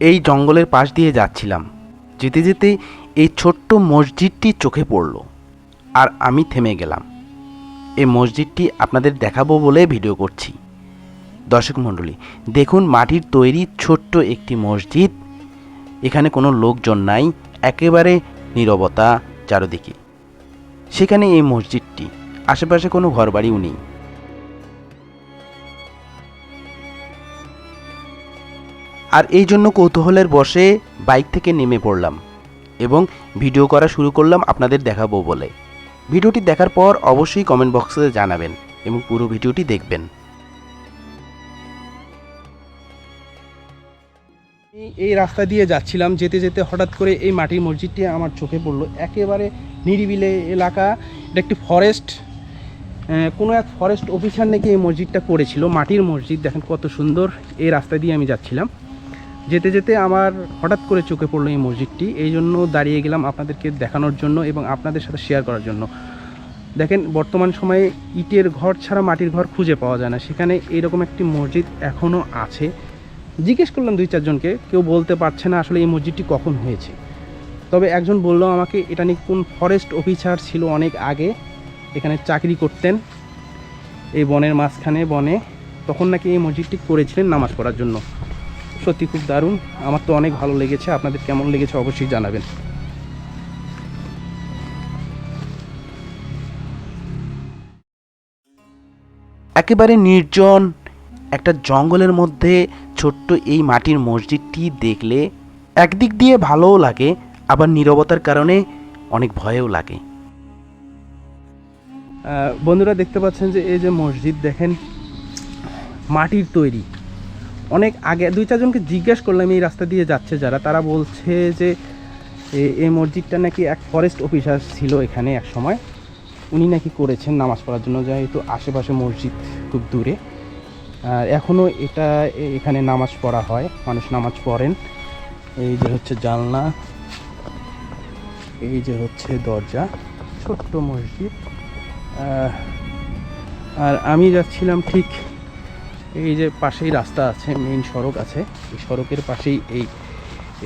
এই জঙ্গলের পাশ দিয়ে যাচ্ছিলাম। যেতে যেতে এই ছোট্ট মসজিদটি চোখে পড়ল আর আমি থেমে গেলাম। এই মসজিদটি আপনাদের দেখাবো বলে ভিডিও করছি। দর্শক মণ্ডলী, দেখুন মাটির তৈরি ছোট্ট একটি মসজিদ। এখানে কোনো লোকজন নাই, একেবারে নীরবতা চারদিকে। সেখানে এই মসজিদটি, আশেপাশে কোনো ঘরবাড়িও নেই। আর এই জন্য কৌতূহলের বসে বাইক থেকে নেমে পড়লাম এবং ভিডিও করা শুরু করলাম আপনাদের দেখাবো বলে। ভিডিওটি দেখার পর অবশ্যই কমেন্ট বক্সে জানাবেন এবং পুরো ভিডিওটি দেখবেন। এই- রাস্তা দিয়ে যাচ্ছিলাম, যেতে যেতে হঠাৎ করে এই মাটির মসজিদটি আমার চোখে পড়ল। একেবারে নিরিবিলে এলাকা, এটা একটি ফরেস্ট কোনো এক ফরেস্ট অফিসার নাকি এই মসজিদটা করেছিল, মাটির মসজিদ, দেখেন কত সুন্দর এই রাস্তা দিয়ে আমি যাচ্ছিলাম। যেতে যেতে আমার হঠাৎ করে চোখে পড়ল এই মসজিদটি। এই জন্য দাঁড়িয়ে গেলাম আপনাদেরকে দেখানোর জন্য এবং আপনাদের সাথে শেয়ার করার জন্য। দেখেন, বর্তমান সময়ে ইটের ঘর ছাড়া মাটির ঘর খুঁজে পাওয়া যায় না। সেখানে এইরকম একটি মসজিদ এখনও আছে। জিজ্ঞেস করলাম দুই চারজনকে কেউ বলতে পারছে না আসলে এই মসজিদটি কখন হয়েছে। তবে একজন বলল আমাকে, এটা নিয়ে কোন ফরেস্ট অফিসার ছিল অনেক আগে? এখানে চাকরি করতেন। এই বনের মাঝখানে বনে। তখন নাকি এই মসজিদটি করেছিলেন নামাজ পড়ার জন্য। সত্যি খুব দারুণ। আমার তো অনেক ভালো লেগেছে। আপনাদের কেমন লেগেছে অবশ্যই জানাবেন। একেবারে নির্জন একটা জঙ্গলের মধ্যে ছোট্ট এই মাটির মসজিদটি দেখলে একদিক দিয়ে ভালোও লাগে আবার নীরবতার কারণে অনেক ভয়ও লাগে। বন্ধুরা দেখতে পাচ্ছেন যে এই যে মসজিদ দেখেন মাটির তৈরি। অনেক আগে দুই চারজনকে জিজ্ঞেস করলাম এই রাস্তা দিয়ে যাচ্ছে যারা। তারা বলছে যে এই মসজিদটা নাকি এক ফরেস্ট অফিসার ছিল এখানে এক সময়। উনি নাকি করেছেন নামাজ পড়ার জন্য, যেহেতু আশেপাশে মসজিদ খুব দূরে। আর এখনও এটা এখানে নামাজ পড়া হয়, মানুষ নামাজ পড়েন। এই যে হচ্ছে জানলা, এই যে হচ্ছে দরজা, ছোট্ট মসজিদ। আর আমি যাচ্ছিলাম ঠিক এই যে পাশেই রাস্তা আছে মেইন সড়ক আছে, এই সড়কের পাশেই এই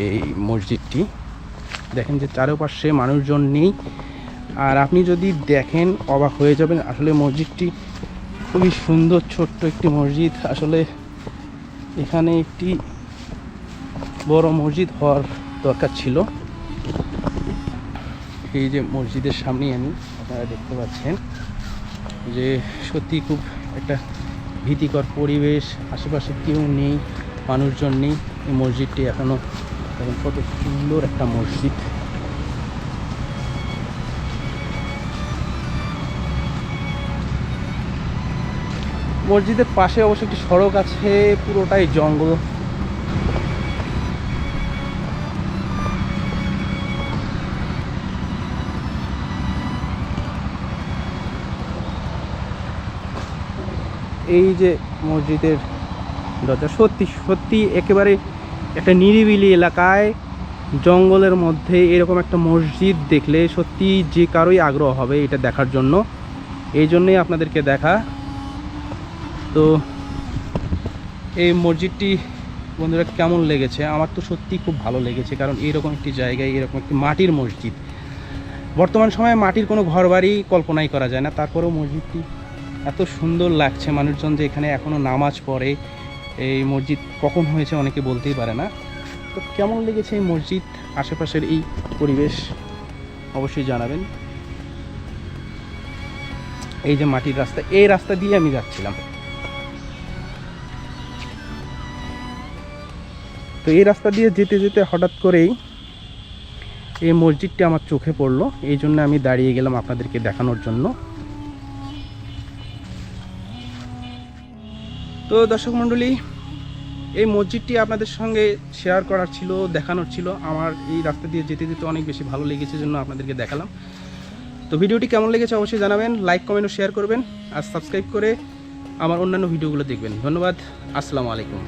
এই মসজিদটি। দেখেন যে চারপাশে মানুষজন নেই। আর আপনি যদি দেখেন, অবাক হয়ে যাবেন, আসলে মসজিদটি খুবই সুন্দর, ছোট্ট একটি মসজিদ। আসলে এখানে একটি বড় মসজিদ হওয়ার দরকার ছিল। এই যে মসজিদের সামনেই আমি, আপনারা দেখতে পাচ্ছেন যে সত্যি খুব একটা ভীতিকর পরিবেশ, আশেপাশে কেউ নেই, মানুষজন নেই, এই মসজিদটি এখনও এখন কত সুন্দর একটা মসজিদ। মসজিদের পাশে অবশ্য একটি সড়ক আছে, পুরোটাই জঙ্গল। এই যে মসজিদের দরজা, সত্যি সত্যি একেবারে একটা নিরিবিলি এলাকায়, জঙ্গলের মধ্যে এরকম একটা মসজিদ দেখলে সত্যি যে কারোই আগ্রহ হবে এটা দেখার জন্য। এই জন্যেই আপনাদেরকে দেখা। তো এই মসজিদটি বন্ধুরা কেমন লেগেছে? আমার তো সত্যি খুব ভালো লেগেছে, কারণ এরকম একটি জায়গায়, এরকম একটি মাটির মসজিদ। বর্তমান সময়ে মাটির কোনো ঘর ঘরবাড়ি কল্পনাই করা যায় না। তারপরেও মসজিদটি এত সুন্দর লাগছে মানুষজন যে এখানে এখনও নামাজ পড়ে। এই মসজিদ কখন হয়েছে অনেকে বলতেই পারে না। তো কেমন লেগেছে এই মসজিদ? আশেপাশের এই পরিবেশ অবশ্যই জানাবেন। এই যে মাটির রাস্তা, এই রাস্তা দিয়ে আমি যাচ্ছিলাম। তো এই রাস্তা দিয়ে যেতে যেতে হঠাৎ করেই এই মসজিদটি আমার চোখে পড়ল। এই জন্য আমি দাঁড়িয়ে গেলাম আপনাদেরকে দেখানোর জন্য। তো দর্শক মণ্ডলী, এই মসজিদটি আপনাদের সঙ্গে শেয়ার করার ছিল, দেখানোর ছিল। আমার এই রাস্তা দিয়ে যেতে যেতে অনেক বেশি ভালো লেগেছে জন্য আপনাদেরকে দেখালাম। তো ভিডিওটি কেমন লেগেছে অবশ্যই জানাবেন লাইক কমেন্ট ও শেয়ার করবেন। আর সাবস্ক্রাইব করে আমার অন্যান্য ভিডিওগুলো দেখবেন। ধন্যবাদ, আসসালামু আলাইকুম।